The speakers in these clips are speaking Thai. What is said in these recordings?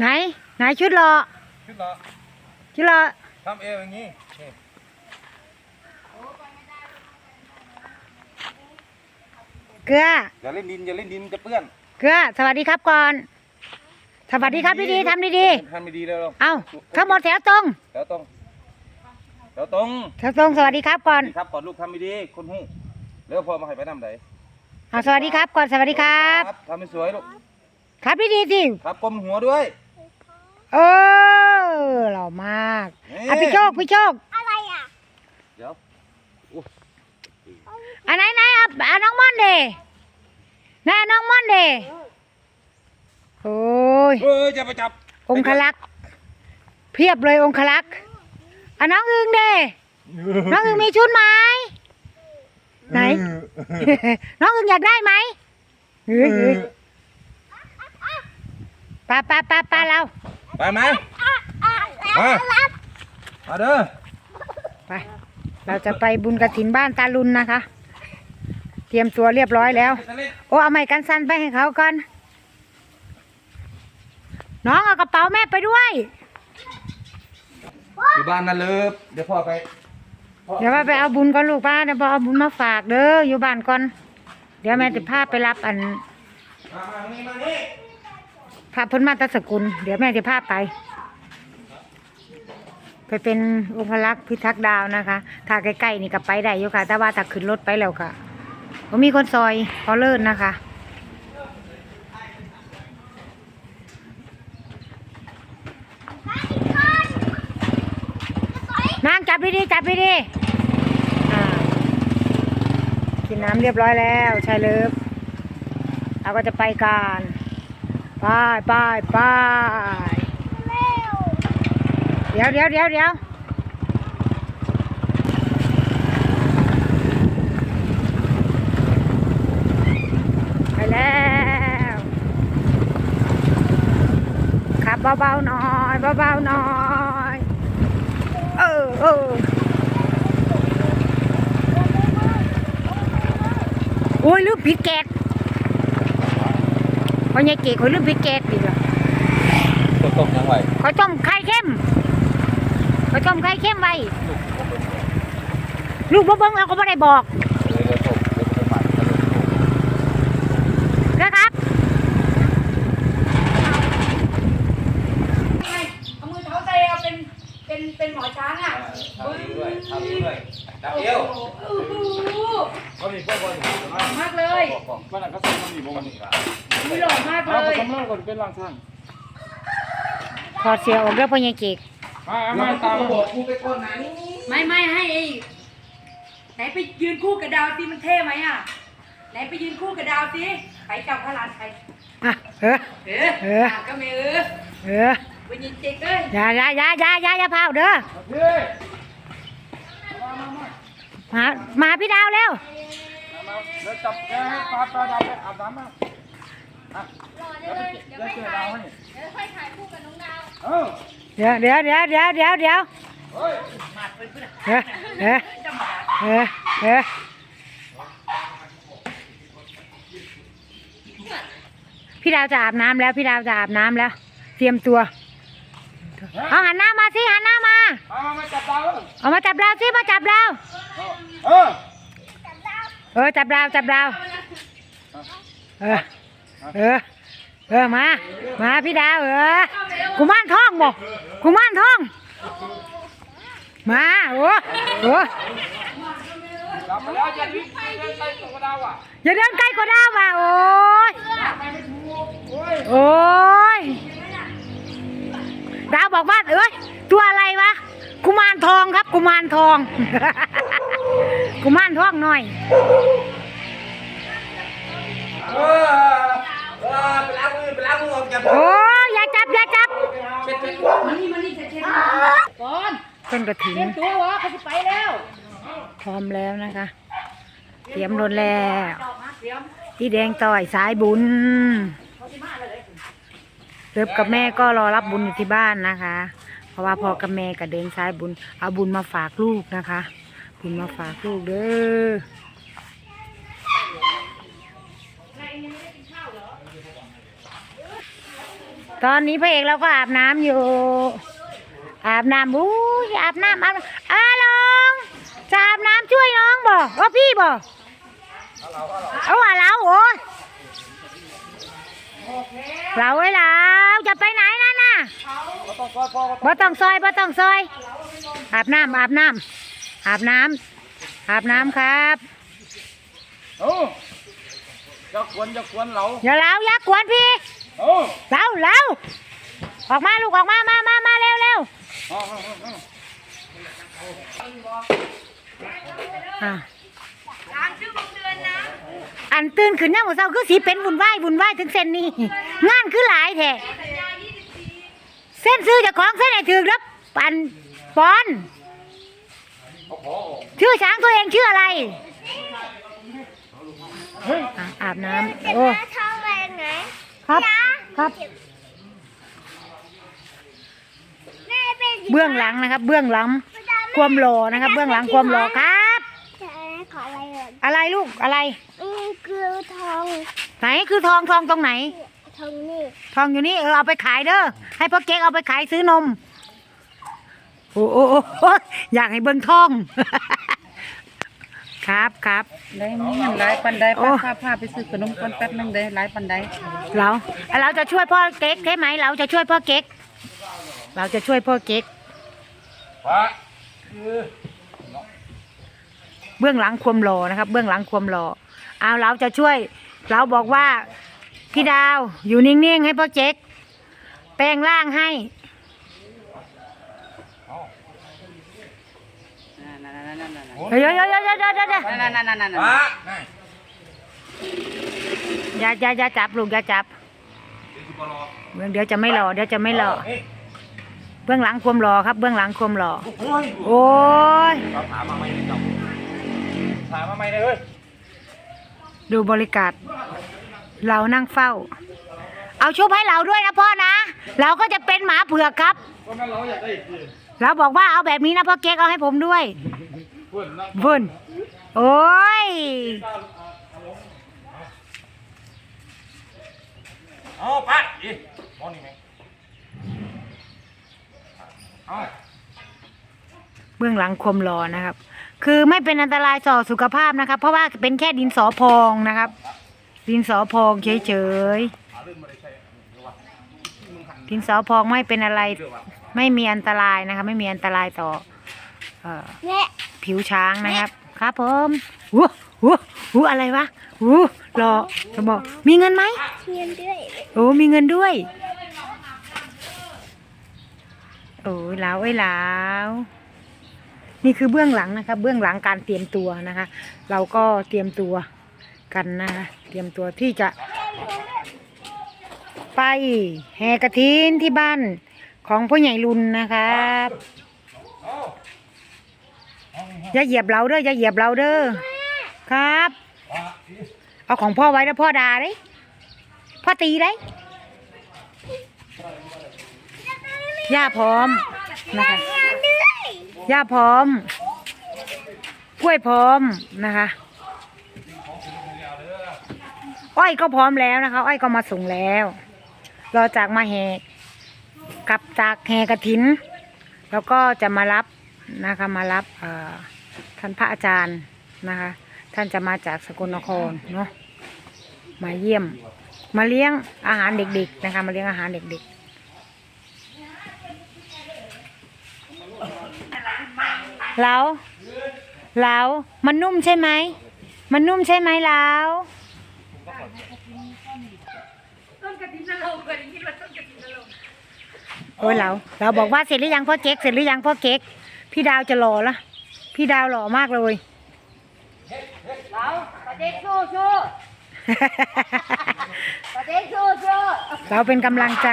ไหน ไหนชุดรอขึ้นเหรอชุดรอทำเอวอย่างนี้นี่เกลืออย่าเล่นดินอย่าเล่นดินจะเปื้อน เกลือสวัสดีครับก่อน สวัสดีครับดีๆทำดีทำไม่ดีแล้วๆเอาทั้งหมดแถวตรงแถวตรงแถวตรงแถวตรงสวัสดีครับก่อนนี่ครับก่อนลูกทำไม่ดีคนหู้แล้วพอมาให้ไปน้ำไหนเอาสวัสดีครับก่อนสวัสดีครับทำให้สวยลูกครับดีๆสิครับก้มหัวด้วย เออหล่อมากนี่อะพี่โชคพี่โชคเดี๋ยวอันไหนไหนอะอะน้องม่อนเดน่าน้องม่อนเดโอ้ยเฮ้ยจะไปจับองคลักษ์เพียบเลยองคลักษ์อะน้องอึงเดน้องอึงมีชุดไหมไหน น้องอึงอยากได้ไหมเฮ้ยเฮ้ยปาปาปาปาเรา ไปไหมมามาเด้อไป เราจะไปบุญกระถินบ้านตาลุนนะคะ เตรียมตัวเรียบร้อยแล้วจะเล่นโอ้เอาไม้กันสั้นไปให้เขาก่อน น้องเอากระเป๋าแม่ไปด้วย อยู่บ้านนั่นเลยเดี๋ยวพ่อไปพ่อเดี๋ยวว่าไปเอาบุญก่อนลูกป้าเดี๋ยวพอเอาบุญมาฝากเด้ออยู่บ้านก่อน เดี๋ยวแม่จะพาไปรับอัน มามานี่มานี่ พาพ้นมาตสกุล เดี๋ยวแม่จะพาไป ไปเป็นองคลักษ์พิทักษ์ดาวนะคะ ถ้าใกล้ๆนี่ก็ไปได้อยู่ค่ะ แต่ว่าถ้าขึ้นรถไปแล้วค่ะก็มีคนซอยพอเลิศนะคะนางจับดีๆจับดีๆอ่ากินน้ำเรียบร้อยแล้วชายเลิฟเราก็จะไปกัน ไปไปไปเดี๋ยวเดี๋ยวเดี๋ยวเดี๋ยวไปแล้วขับเบาๆหน่อยเบาๆหน่อยเออเออโอ้ยลืมผิดแกก พอใหญ่เก๋เขาลืมผิดแกกดีกว่าตัวตกยังไหวเขาต้มไข่เข้มเขาต้มไข่เข้มไว้ลูกบ่เบิ้งเราก็ไม่ได้บอกเดี๋ยวตกเดี๋ยวไปปัดนะครับเอามือเท้าใส่เอาเป็นเป็นเป็นหมอช้างอะทำนี้ด้วยทำนี้ด้วยจับเอวโอ้โหก็มีพวกบอลอยู่นะมากเลย มันก็ส่งมันมีบอลนี่ละมีหล่อมากเลยสำรองก่อนเป็นร่างสร้างถอดเสียออกเด้อพ่อใหญ่เก๋มามาตามบอกกูไปคนไหนไม่ไม่ให้ไอ้ไหนไปยืนคู่กับดาวสิมันเท่ไหมอะไหนไปยืนคู่กับดาวสิไปกับพระราชไปอะเออ เออเออก็ไม่เออเออไปยิงเจ๊กเลยอย่าอย่าอย่าอย่าอย่าอย่าพาวเด้อเฮ้ยมามาพี่ดาวเร็วมา เดี๋ยวจับแกให้ปลาปลาดำไปอาบน้ำมาอะเดี๋ยวเดี๋ยวเจอดาวให้เดี๋ยวค่อยถ่ายคู่กับน้องดาวเดี๋ยวเดี๋ยวเดี๋ยวเดี๋ยวเดี๋ยวเดี๋ยวเฮ้ยเออเออเออเออพี่ดาวจะอาบน้ำแล้ว พี่ดาวจะอาบน้ำแล้ว เตรียมตัว เอาหันหน้ามาสิหันหน้ามา มามามาจับดาวเอามาจับดาวสิมาจับดาวเออเออจับดาวจับดาวเออเออเออมามาพี่ดาวเออกุมารทองบอกกุมารทอง มาโอ้โหจับไปแล้วจะวิ่งไปเดินไปตกดาวอะอย่าเดินใกล้กว่าดาวมาโอ้ยไปไม่ถูกโอ้ยโอ้ยดาวบอกว่าเอ้ยตัวอะไรวะกุมารทองครับกุมารทอง กุมารทองหน่อยเออเออไปล้างมือไปล้างมือออกจากโอ้ยอย่าจับอย่าจับเป็นเป็นมันนี่มันนี่จะเช็ดก่อนต้นกระถินเตรียมตัววะเขาจะไปแล้ว พร้อมแล้วนะคะ เตรียมรถแล้วดอกมาเตรียมพี่แดงต่อยสายบุญเขาที่มาเลยเลิฟกับแม่ก็รอรับบุญอยู่ที่บ้านนะคะ เพราะว่าพอกับแม่ก็เดินสายบุญ เอาบุญมาฝากลูกนะคะ บุญมาฝากลูกเด้อตอนนี้พระเอกเราก็อาบน้ำอยู่ อาบน้ำอู้ยอาบน้ำอาบน้ำอาลองจะอาบน้ำช่วยน้องบ่ว่าพี่บ่เอาว่าเราโอ้เราไว้เราจะไปไหนนั่นน่ะบ่อบ่ต้องซอยบ่ต้องซอยอาบน้ำอาบน้ำ อาบน้ำอาบน้ำครับโอ้จะกวนจะกวนเราอย่าเล้าอย่ากวนพี่โอ้เล้าเล้าออกมาลูกออกมามามามาเร็วเร็วอ๋ออะตามชื่อบังเดือนนะอันตื่นขึ้นเนี่ยหมดเช้าคือสีเป็นวุ่นวายวุ่นวายถึงเส้นนี้งานคือหลายแท้สัญญา24เส้นซื้อเจากของเส้นไหนถือรับปันปอนเอาขอออก ชื่อช้างตัวเองชื่ออะไรอะอาบน้ำโอ้ท้องไปไหนครับครับแม่เป็นเบื้องหลังนะครับ เบื้องหลัง ความหล่อนะครับ เบื้องหลังความหล่อครับจะขออะไรก่อนอะไรลูกอะไรอืมคือทองไหนคือทองทองตรงไหน ทองนี่ทองอยู่นี่เออเอาไปขายเด้อให้พ่อเก๊กเอาไปขายซื้อนม โอ้โอ้โอ้โอ้อยากให้เบิ่งทอง ครับครับได้มีเงินหลายปันใดโอ้ป้าพาพาไปซื้อขนมก่อนแป๊บนึงได้หลายปันใดเราเราจะช่วยพ่อเก๊กใช่ไหมเราจะช่วยพ่อเก๊ก เราจะช่วยพ่อเก๊กพระเบื้องหลังความหล่อนะครับ เบื้องหลังความหล่อเอาเราจะช่วย เราบอกว่าพี่ดาวอยู่นิ่งๆให้พ่อเจ๊กแปลงร่างให้ นั่นนั่นนั่นนั่นเดี๋ยวเดี๋ยวเดี๋ยวเดี๋ยวเดี๋ยวเดี๋ยวนั่นนั่นนั่นนั่นพระอย่าอย่าอย่าจับลูกอย่าจับเดี๋ยวจะไม่หล่อเดี๋ยวจะไม่หล่อเบื้องหลังความหล่อครับ เบื้องหลังความหล่อโอ้ยโอ้ยเราถามมาไม่ได้จับถามมาไม่ได้เฮ้ยดูบริการเรานั่งเฝ้า เอาชุบให้เราด้วยนะพ่อนะ เราก็จะเป็นหมาเผือกครับก็งั้นเราอยากได้อีกทีเราบอกว่าเอาแบบนี้นะพ่อเก๊กเอาให้ผมด้วย เพื่อนนะวุ่นโอ้ยเอาพระอีมองนี่ไหมเอาเบื้องหลังความรอนะครับ คือไม่เป็นอันตรายต่อสุขภาพนะครับ เพราะว่าเป็นแค่ดินสอพองนะครับ ดินสอพองเฉยๆดินสอพองไม่เป็นอะไร ไม่มีอันตรายนะครับไม่มีอันตรายต่อ เอ่อแม่ ผิวช้างนะครับ ครับผมวู้วู้วู้อะไรวะวู้รอจะบอกมีเงินไหมเงินด้วยโอ้มีเงินด้วย โอ้ยแล้วไอ้ยแล้วนี่คือเบื้องหลังนะคะเบื้องหลังการเตรียมตัวนะคะ เราก็เตรียมตัวกันนะคะเตรียมตัวที่จะ ไปแห่กระถินที่บ้านของพ่อใหญ่รุนนะครับ อย่าเหยียบเราเด้ออย่าเหยียบเราเด้อครับ เอาของพ่อไว้แล้วพ่อด่าเด้พ่อตีได้ย่าพร้อมนะคะยย่าพร้อม กล้วยพร้อมนะคะ อ้อยก็พร้อมแล้วนะคะ อ้อยก็มาส่งแล้วรอจากมาแหกกลับจากแหกระถิน แล้วก็จะมารับ นะคะมารับท่านพระอาจารย์นะคะ ท่านจะมาจากสกลนครเนาะมาเยี่ยม มาเลี้ยงอาหารเด็กๆนะคะมาเลี้ยงอาหารเด็กๆแล้วแล้วมันนุ่มใช่ไหม มันนุ่มใช่ไหมแล้วต้นกระถินนรกเคยได้ยินว่าต้นกระถินนรกโอ้ยเราเราบอกว่าเสร็จหรือยังพ่อเก๊ก เสร็จหรือยังพ่อเก๊ก พี่ดาวจะหล่อละพี่ดาวหล่อมากเลยเราประเด็กสู้สู้ประเด็กสู้สู้เราเป็นกำลังใจ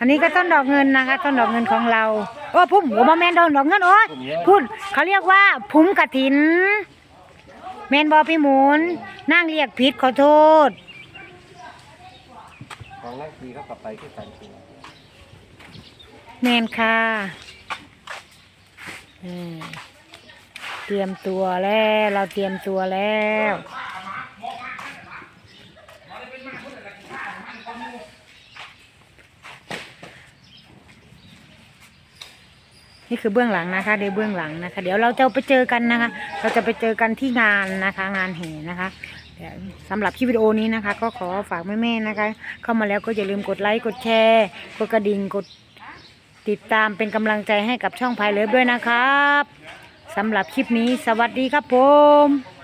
อันนี้ก็ต้นดอกเงินนะคะ ต้นดอกเงินของเรา โอ้พุ่มโอ้มาแมนดอกดอกเงินโอ้ยพูดเขาเรียกว่าพุ่มกระถิน แมนบอพี่หมุนนั่งเรียกผิดขอโทษของแรกทีก็กลับไปที่สันติ แมนค่ะเตรียมตัวแล้ว เราเตรียมตัวแล้วนี่คือเบื้องหลังนะคะเดี๋ยวเบื้องหลังนะคะ เดี๋ยวเราจะไปเจอกันนะคะ เราจะไปเจอกันที่งานนะคะ งานแห่นะคะสำหรับคลิปวิดีโอนี้นะคะ ก็ขอฝากแม่ๆนะคะ เข้ามาแล้วก็อย่าลืมกดไลค์กดแชร์กดกระดิ่งกด ติดตามเป็นกำลังใจให้กับช่องพายเลิฟด้วยนะครับสำหรับคลิปนี้สวัสดีครับผม